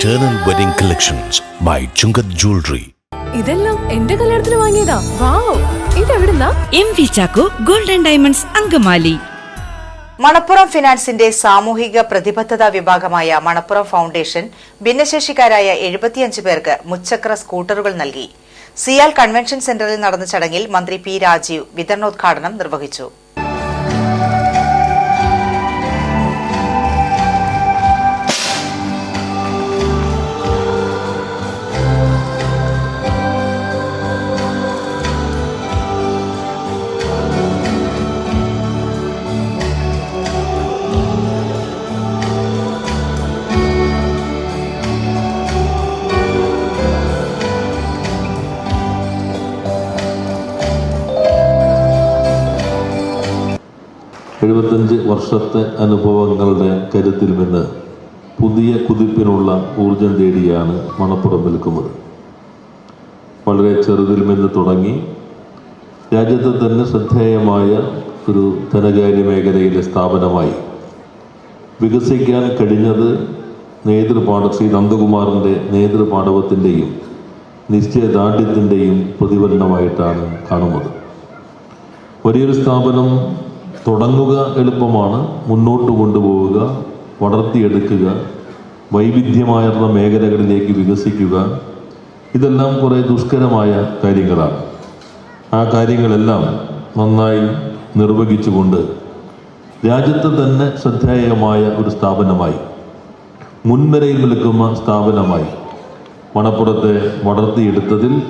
Eternal Wedding Collections by Chungath Jewelry. ഇതെല്ലാം എന്റെ കല്യാണത്തിന് വാങ്ങിയതാ. Wow ഇതെവിടുന്നാ? M V Chacko golden diamonds Angamaly. Manappuram ഫിനാൻസിന്റെ സാമൂഹിക പ്രതിബദ്ധതാ വിഭാഗമായ മണപ്പുറം ഫൗണ്ടേഷൻ ഭിന്നശേഷിക്കാരായ എഴുപത്തിയഞ്ച് പേർക്ക് മുച്ചക്ര സ്കൂട്ടറുകൾ നൽകി. സിയാൽ കൺവെൻഷൻ സെന്ററിൽ നടന്ന ചടങ്ങിൽ മന്ത്രി പി രാജീവ് വിതരണോദ്ഘാടനം നിർവഹിച്ചു. എഴുപത്തഞ്ച് വർഷത്തെ അനുഭവങ്ങളുടെ കരുത്തിൽ നിന്ന് പുതിയ കുതിപ്പിനുള്ള ഊർജം തേടിയാണ് മണപ്പുറം നിൽക്കുന്നത്. വളരെ ചെറുതിൽ നിന്ന് തുടങ്ങി രാജ്യത്തെ തന്നെ ശ്രദ്ധേയമായ ഒരു ധനകാര്യ മേഖലയിലെ സ്ഥാപനമായി. വികസിക്കാൻ കഴിഞ്ഞത് നേതൃപാഠ ശ്രീ നന്ദകുമാറിന്റെ നേതൃപാഠവത്തിന്റെയും നിശ്ചയദാർഢ്യത്തിന്റെയും പ്രതിഫലനമായിട്ടാണ് കാണുന്നത്. വലിയൊരു സ്ഥാപനം തുടങ്ങുക എളുപ്പമാണ് മുന്നോട്ട് കൊണ്ടുപോവുക വളർത്തിയെടുക്കുക വൈവിധ്യമായുള്ള മേഖലകളിലേക്ക് വികസിക്കുക. ഇതെല്ലാം കുറേ ദുഷ്കരമായ കാര്യങ്ങളാണ്. ആ കാര്യങ്ങളെല്ലാം നന്നായി നിർവഹിച്ചുകൊണ്ട് രാജ്യത്ത് തന്നെ ശ്രദ്ധേയമായ ഒരു സ്ഥാപനമായി മുൻനിരയിൽ നിൽക്കുന്ന സ്ഥാപനമായി മണപ്പുറത്തെ വളർത്തിയെടുത്തതിൽ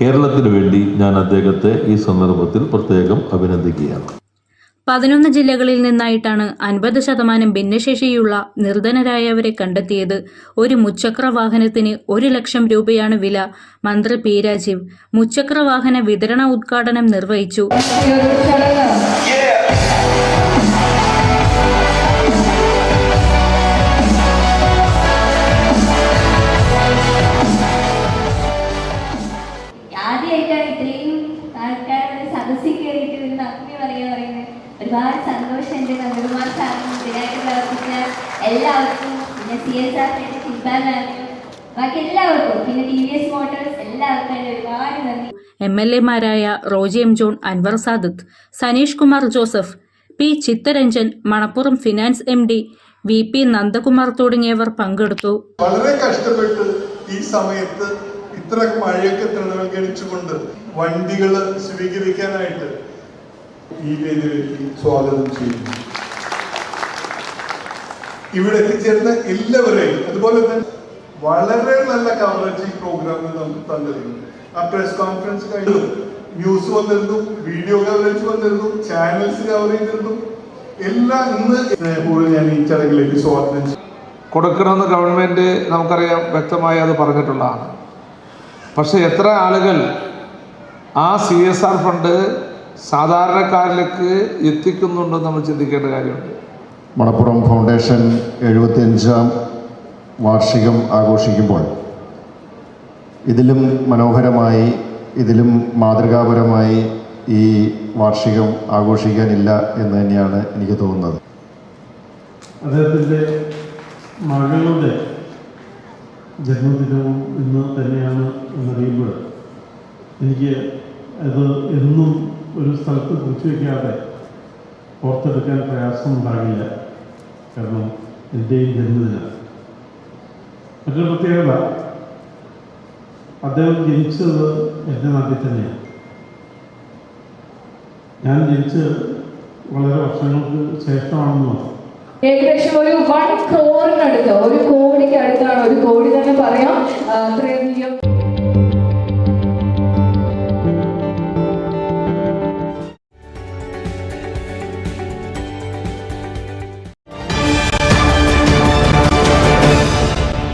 കേരളത്തിന് വേണ്ടി ഞാൻ അദ്ദേഹത്തെ ഈ സന്ദർഭത്തിൽ പ്രത്യേകം അഭിനന്ദിക്കുകയാണ്. പതിനൊന്ന് ജില്ലകളിൽ നിന്നായിട്ടാണ് അൻപത് ശതമാനം ഭിന്നശേഷിയുള്ള നിർധനരായവരെ കണ്ടെത്തിയത്. ഒരു മുച്ചക്ര വാഹനത്തിന് ഒരു ലക്ഷം രൂപയാണ് വില മന്ത്രി പി രാജീവ്. മുച്ചക്ര വാഹന വിതരണ ഉദ്ഘാടനം നിർവഹിച്ചു. ആദ്യമായിട്ടാണ് ഇത്രയും ആൾക്കാരുടെ സദസ്സിൽ കയറിയിട്ട് ഒരു നന്ദി പറയാ ഒരുപാട് സന്തോഷമുണ്ട്. നന്ദകുമാർ സാറിനും ഇതിനായിട്ട് പ്രവർത്തിച്ച എല്ലാവർക്കും. പിന്നെ സി എസ് ആർ മാമിനും ബാക്കി എല്ലാവർക്കും പിന്നെ ടി വി എസ് മോട്ടോഴ്സ് എല്ലാവർക്കും ഒരുപാട് നന്ദി. M L എമാരായ Roji M John Anwar Sadath Saneesh Kumar Joseph P Chitharanjan Manappuram finance M D V P Nandakumar തുടങ്ങിയവർ പങ്കെടുത്തു. വളരെ കഷ്ടപ്പെട്ട് ഈ സമയത്ത് ഇത്ര മഴയൊക്കെ തൃണവൽക്കരിച്ചുകൊണ്ട് വണ്ടികൾ സ്വീകരിക്കാനായിട്ട് ഈ വേദിയിലേക്ക് സ്വാഗതം ചെയ്യുന്നു. ഇവിടെ എത്തിച്ചേർന്ന എല്ലാവരെയും അതുപോലെ തന്നെ വളരെ നല്ല കവറേജ് ഈ പ്രോഗ്രാമിൽ നമുക്ക് തന്നിരുന്നു ആ പ്രസ് കോൺഫറൻസ് കഴിഞ്ഞു. ന്യൂസ് വന്നിരുന്നു വീഡിയോ കവറേജ് വന്നിരുന്നു ചാനൽസ് കവർ ചെയ്തിരുന്നു. എല്ലാം ഇന്ന് സ്നേഹപൂർവം ഞാൻ ഈ ചടങ്ങിലേക്ക് സ്വാഗതം കൊടുക്കണമെന്ന് ഗവൺമെന്റ് നമുക്കറിയാം വ്യക്തമായി അത് പറഞ്ഞിട്ടുള്ളതാണ്. പക്ഷേ എത്ര ആളുകൾ ആ സി എസ് ആർ ഫണ്ട് സാധാരണക്കാരിലേക്ക് എത്തിക്കുന്നുണ്ടെന്ന് നമ്മൾ ചിന്തിക്കേണ്ട കാര്യമുണ്ട്. മണപ്പുറം ഫൗണ്ടേഷൻ എഴുപത്തിയഞ്ചാം വാർഷികം ആഘോഷിക്കുമ്പോൾ ഇതിലും മനോഹരമായി ഇതിലും മാതൃകാപരമായി ഈ വാർഷികം ആഘോഷിക്കാനില്ല എന്ന് തന്നെയാണ് എനിക്ക് തോന്നുന്നത്. അദ്ദേഹത്തിന്റെ മകളുടെ ജന്മദിനവും ഇന്ന് തന്നെയാണ് എന്നറിയുമ്പോൾ എനിക്ക് അത് എന്നും ഒരു സ്ഥലത്ത് കുത്തിവെക്കാതെ പ്രയാസം പ്രയാസമുണ്ടാകില്ല. കാരണം എന്റെയും ജന്മദിനം മറ്റൊരു പ്രത്യേകത അദ്ദേഹം ജനിച്ചത് എന്റെ നാട്ടിൽ തന്നെയാണ്. ഞാൻ ജനിച്ച് വളരെ വർഷങ്ങൾക്ക് ശേഷമാണെന്ന് ഏകദേശം ഒരു വൺ ക്രോറിനടുത്ത്